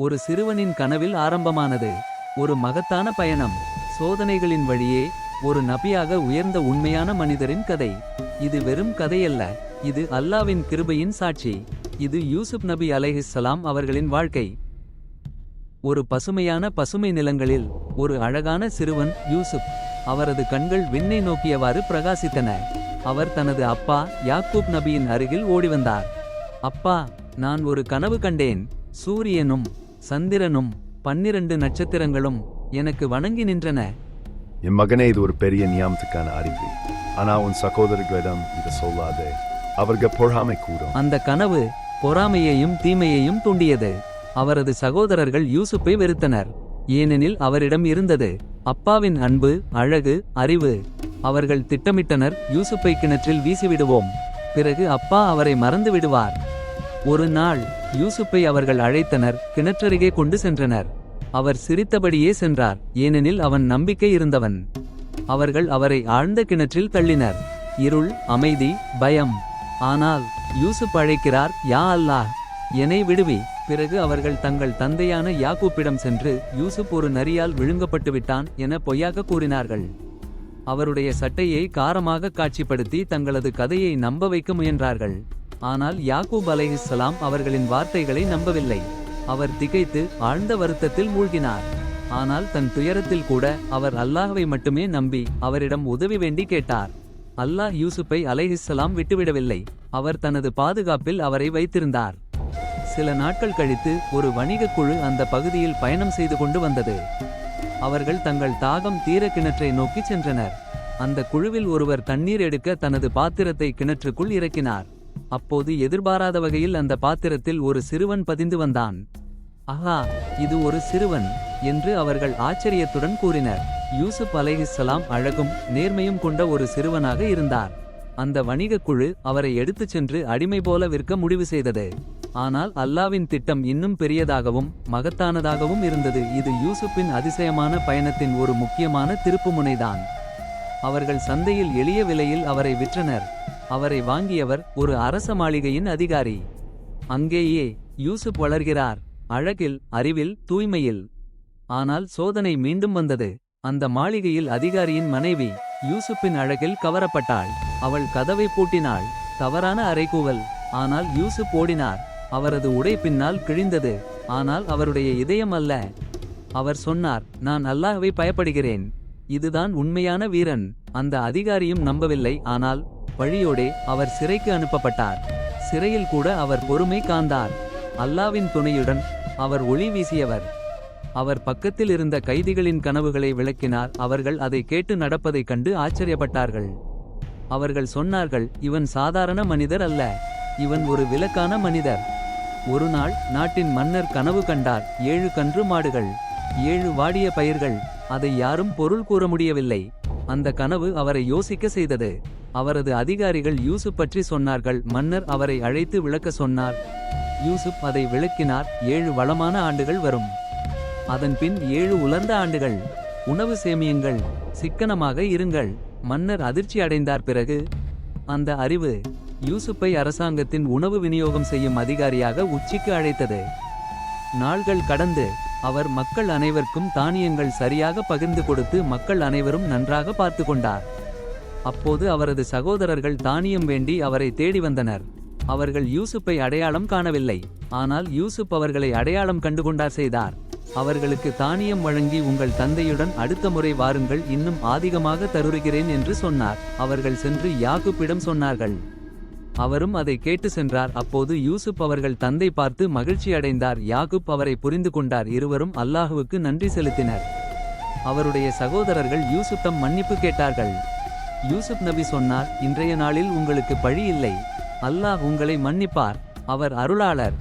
ஒரு சிறுவனின் கனவில் ஆரம்பமானது. ஒரு மகத்தான பயணம். சோதனைகளின் வழியே ஒரு நபியாக உயர்ந்த உண்மையான மனிதரின் கதை. இது வெறும் கதையல்ல. இது அல்லாவின் கிருபையின் சாட்சி. இது யூசுப் நபி அலைஹிஸ்ஸலாம் அவர்களின் வாழ்க்கை. ஒரு பசுமையான பசுமை நிலங்களில் ஒரு அழகான சிறுவன் யூசுப் அவரது கண்கள் விண்ணை நோக்கியவாறு பிரகாசித்தன. அவர் தனது அப்பா யாக்கூப் நபியின் அருகில் ஓடி வந்தார் அப்பா நான் ஒரு கனவு கண்டேன். சூரியனும் சந்திரனும் பன்னிரண்டு நட்சத்திரங்களும் எனக்கு வணங்கி நின்றன. என் மகனே இது ஒரு பெரிய நியாமத்துக்கான அறிவு. ஆனா உன் சகோதரர்களிடம் இதை சொல்லாதே. அவர்கள் பொறாமை கூடும் அந்த கனவு பொறாமையையும் தீமையையும் தூண்டியது. அவரது சகோதரர்கள் யூசுப்பை வெறுத்தனர். ஏனெனில் அவரிடம் இருந்தது அப்பாவின் அன்பு அழகு அறிவு. அவர்கள் திட்டமிட்டனர் யூசுப்பை கிணற்றில் வீசிவிடுவோம். பிறகு அப்பா அவரை மறந்து விடுவார். ஒரு நாள் யூசுப்பை அவர்கள் அழைத்தனர் கிணற்றருகே கொண்டு சென்றனர். அவர் சிரித்தபடியே சென்றார் ஏனெனில் அவன் நம்பிக்கை இருந்தவன். அவர்கள் அவரை ஆழ்ந்த கிணற்றில் தள்ளினர். இருள் அமைதி பயம். ஆனால் யூசுப் அழைக்கிறார் யா அல்லாஹ்? என்னை விடுவி. பிறகு அவர்கள் தங்கள் தந்தையான யாக்கூப்பிடம் சென்று யூசுப் ஒரு நரியால் விழுங்கப்பட்டு விட்டான் என பொய்யாக கூறினார்கள். அவருடைய சட்டையை காரமாக காட்சிப்படுத்தி தங்களது கதையை நம்ப வைக்க முயன்றார்கள். ஆனால் யாக்கூப் அலைஹிஸ்ஸலாம் அவர்களின் வார்த்தைகளை நம்பவில்லை. அவர் திகைத்து ஆழ்ந்த வருத்தத்தில் மூழ்கினார். ஆனால் தன் துயரத்தில் கூட அவர் அல்லாஹ்வை மட்டுமே நம்பி அவரிடம் உதவி வேண்டி கேட்டார். அல்லாஹ் யூசுப்பை அலைஹிஸ்ஸலாம் விட்டுவிடவில்லை. அவர் தனது பாதுகாப்பில் அவரை வைத்திருந்தார். சில நாட்கள் கழித்து ஒரு வணிகக் குழு அந்த பகுதியில் பயணம் செய்து கொண்டு வந்தது. அவர்கள் தங்கள் தாகம் தீர கிணற்றை நோக்கி சென்றனர். அந்த குழுவில் ஒருவர் தண்ணீர் எடுக்க தனது பாத்திரத்தை கிணற்றுக்குள் இறக்கினார். அப்போது எதிர்பாராத வகையில் அந்த பாத்திரத்தில் ஒரு சிறுவன் பதிந்து வந்தான். ஆஹா இது ஒரு சிறுவன் என்று அவர்கள் ஆச்சரியத்துடன் கூறினர். யூசுப் அலைஹிஸ்ஸலாம் அழகும் நேர்மையும் கொண்ட ஒரு சிறுவனாக இருந்தார். அந்த வணிகக் குழு அவரை எடுத்துச் சென்று அடிமை போல விற்க முடிவு செய்தது. ஆனால் அல்லாவின் திட்டம் இன்னும் பெரியதாகவும் மகத்தானதாகவும் இருந்தது. இது யூசுப்பின் அதிசயமான பயணத்தின் ஒரு முக்கியமான திருப்புமுனைதான் அவர்கள் சந்தையில் எளிய விலையில் அவரை விற்றனர். அவரை வாங்கியவர் ஒரு அரச மாளிகையின் அதிகாரி. அங்கேயே யூசுப் வளர்கிறார். அழகில் அறிவில் தூய்மையில். ஆனால் சோதனை மீண்டும் வந்தது. அந்த மாளிகையில் அதிகாரியின் மனைவி யூசுப்பின் அழகில் கவரப்பட்டாள். அவள் கதவை பூட்டினாள். தவறான அறைகூவல். ஆனால் யூசுப் ஓடினார். அவரது உடை பின்னால் கிழிந்தது. ஆனால் அவருடைய இதயம் அல்ல. அவர் சொன்னார் நான் அல்லாஹ்வை பயப்படுகிறேன். இதுதான் உண்மையான வீரன். அந்த அதிகாரியும் நம்பவில்லை. ஆனால் வழியோடே அவர் சிறைக்கு அனுப்பப்பட்டார். சிறையில் கூட அவர் பொறுமை காந்தார். அல்லாவின் துணையுடன் அவர் ஒளி வீசியவர். அவர் பக்கத்தில் இருந்த கைதிகளின் கனவுகளை விளக்கினார். அவர்கள் அதை கேட்டு நடப்பதைக் கண்டு ஆச்சரியப்பட்டார்கள். அவர்கள் சொன்னார்கள் இவன் சாதாரண மனிதர் அல்ல. இவன் ஒரு விலக்கான மனிதர். ஒரு நாள் நாட்டின் மன்னர் கனவு கண்டார். ஏழு கன்று மாடுகள் ஏழு வாடிய பயிர்கள். அதை யாரும் பொருள் கூற முடியவில்லை. அந்த கனவு அவரை யோசிக்க செய்தது. அவரது அதிகாரிகள் யூசுப் பற்றி சொன்னார்கள். மன்னர் அவரை அழைத்து விளக்க சொன்னார். யூசுப் அதை விளக்கினார். ஏழு வளமான ஆண்டுகள் வரும். அதன்பின் ஏழு உலர்ந்த ஆண்டுகள். உணவு சேமியுங்கள். சிக்கனமாக இருங்கள். மன்னர் அதிர்ச்சி அடைந்தார். பிறகு அந்த அறிவு யூசுப்பை அரசாங்கத்தின் உணவு விநியோகம் செய்யும் அதிகாரியாக உச்சிக்கு அழைத்தது. நாள்கள் கடந்து அவர் மக்கள் அனைவருக்கும் தானியங்கள் சரியாக பகிர்ந்து கொடுத்து மக்கள் அனைவரும் நன்றாக பார்த்து கொண்டார். அப்போது அவரது சகோதரர்கள் தானியம் வேண்டி அவரை தேடி வந்தனர். அவர்கள் யூசுப்பை அடையாளம் காணவில்லை. ஆனால் யூசுப் அவர்களை அடையாளம் கண்டுகொண்டார் செய்தார். அவர்களுக்கு தானியம் வழங்கி உங்கள் தந்தையுடன் அடுத்த முறை வாருங்கள் இன்னும் ஆதிகமாக தருகிறேன் என்று சொன்னார். அவர்கள் சென்று யாகுப்பிடம் சொன்னார்கள். அவரும் அதை கேட்டு சென்றார். அப்போது யூசுப் அவர்கள் தந்தை பார்த்து மகிழ்ச்சி அடைந்தார். யாகுப் அவரை புரிந்து கொண்டார். இருவரும் அல்லாஹுவுக்கு நன்றி செலுத்தினர். அவருடைய சகோதரர்கள் யூசுப்டம் மன்னிப்பு கேட்டார்கள். யூசுப் நபி சொன்னார் இன்றைய நாளில் உங்களுக்கு பழி இல்லை. அல்லாஹ் உங்களை மன்னிப்பார். அவர் அருளாளர்.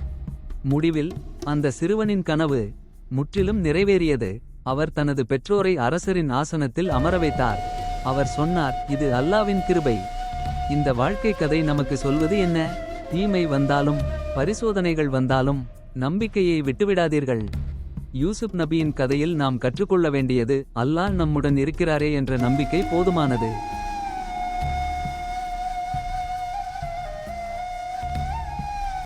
முடிவில் அந்த சிறுவனின் கனவு முற்றிலும் நிறைவேறியது. அவர் தனது பெற்றோரை அரசரின் ஆசனத்தில் அமர வைத்தார். அவர் சொன்னார் இது அல்லாவின் கிருபை. இந்த வாழ்க்கை கதை நமக்கு சொல்வது என்ன? தீமை வந்தாலும் பரிசோதனைகள் வந்தாலும் நம்பிக்கையை விட்டுவிடாதீர்கள். யூசுப் நபியின் கதையில் நாம் கற்றுக்கொள்ள வேண்டியது அல்லாஹ் நம்முடன் இருக்கிறாரே என்ற நம்பிக்கை போதுமானது.